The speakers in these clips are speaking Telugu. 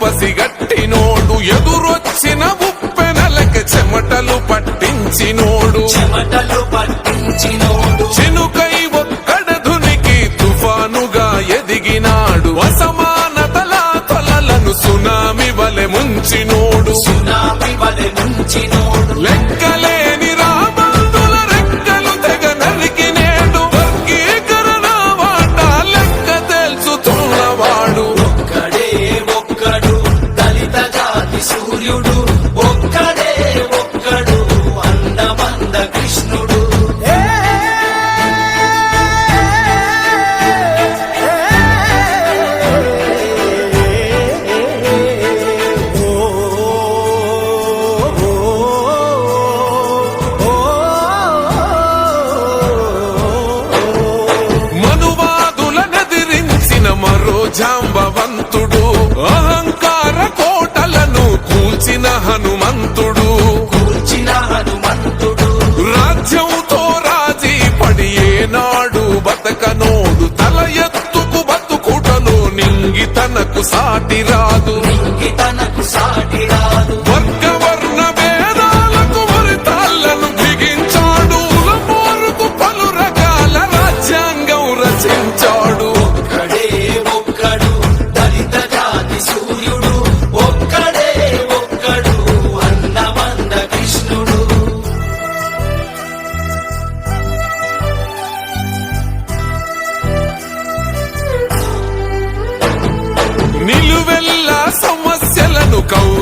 పసిగట్టినోడు ఎదురొచ్చిన ఉప్పెనలకి చెమటలు పట్టించినోడు. చెమటలు పట్టి హనుమంతుడు. కూర్చిన హనుమంతుడు. రాజ్యంతో రాజీ పడి ఏనాడు బతకనోడు. తల ఎత్తుకు బతుకుటలో నింగి తనకు సాటి రాదు. ఇంకి తనకు సాటి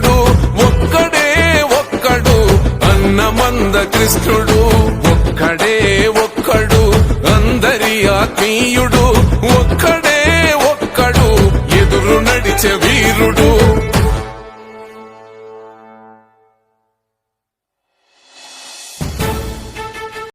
కృష్ణుడు ఒక్కడే ఒక్కడు అన్నమంద కృష్ణుడు ఒక్కడే ఒక్కడు అందరి ఆత్మీయుడు ఒక్కడే ఒక్కడు ఎదురు నడిచే వీరుడు.